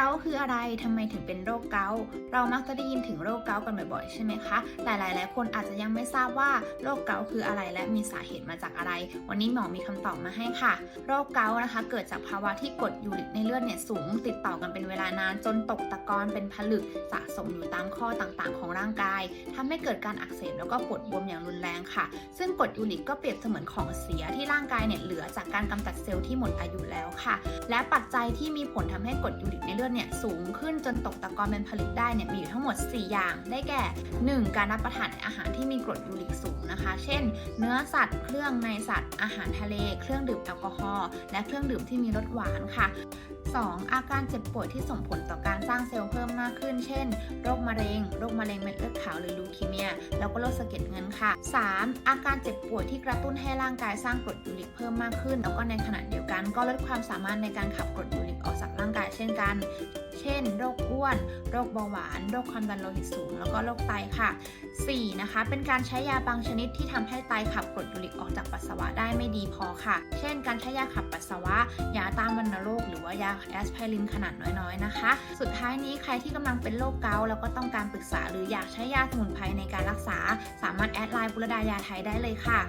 เกาคืออะไรทำไมถึงเป็นโรคเกาเรามักจะได้ยินถึงโรคเกากันบ่อยๆ ใช่ไหมคะ หลายๆคนอาจจะยังไม่ทราบว่าโรคเกาคืออะไรและมีสาเหตุมาจากอะไร วันนี้หมอมีคำตอบมาให้ค่ะ โรคเกานะคะ เกิดจากภาวะที่กรดยูริกในเลือดเนี่ยสูง ติดต่อกันเป็นเวลานาน จนตกตะกอนเป็นผลึกสะสมอยู่ตามข้อต่างๆ ของร่างกายทำให้เกิดการอักเสบแล้วก็ปวดบวมอย่างรุนแรงค่ะ ซึ่งกรดยูริกก็เปรียบเสมือนของเสียที่ร่างกายเนี่ยเหลือจากการกำจัดเซลล์ที่หมดอายุแล้วค่ะ และปัจจัยที่มีผลทำให้กรดยูริกในเลือดเนี่ยสูงขึ้นจนตกตะกอนเป็นผลึกได้เนี่ยมีอยู่ทั้งหมด 4 อย่าง ได้แก่ 1. การรับประทานอาหารที่มีกรดยูริกสูงนะคะ เช่น เนื้อสัตว์ เครื่องในสัตว์ อาหารทะเล เครื่องดื่มแอลกอฮอล์ และเครื่องดื่มที่มีรสหวานค่ะ 2. อาการเจ็บป่วยที่ส่งผลต่อการสร้างเซลล์เพิ่มมากขึ้น เช่น โรคมะเร็ง โรคมะเร็งเม็ดเลือดขาวหรือลูคีเมีย แล้วก็โรคสะเก็ดเงินค่ะ 3. อาการเจ็บป่วยที่กระตุ้นให้ร่างกายสร้างกรดยูริกเพิ่มมากขึ้น แล้วก็ในขณะเดียวกันก็ลดความสามารถในการขับกรดยูริกออกจากร่างกายเช่นกันเช่น โรคอ้วน โรคเบาหวาน โรคความดันโลหิตสูง แล้วก็โรคไตค่ะ 4. นะคะ เป็นการใช้ยาบางชนิดที่ทำให้ไตขับกรดยูริกออกจากปัสสาวะได้ไม่ดีพอค่ะ เช่น การใช้ยาขับปัสสาวะ ยาต้านวัณโรค หรือว่ายาแอสไพรินขนาดน้อยๆ นะคะ สุดท้ายนี้ใครที่กำลังเป็นโรคเกาต์แล้วก็ต้องการปรึกษา หรืออยากใช้ยาสมุนไพรในการรักษา สามารถแอดไลน์บุรดายาไทยได้เลยค่ะ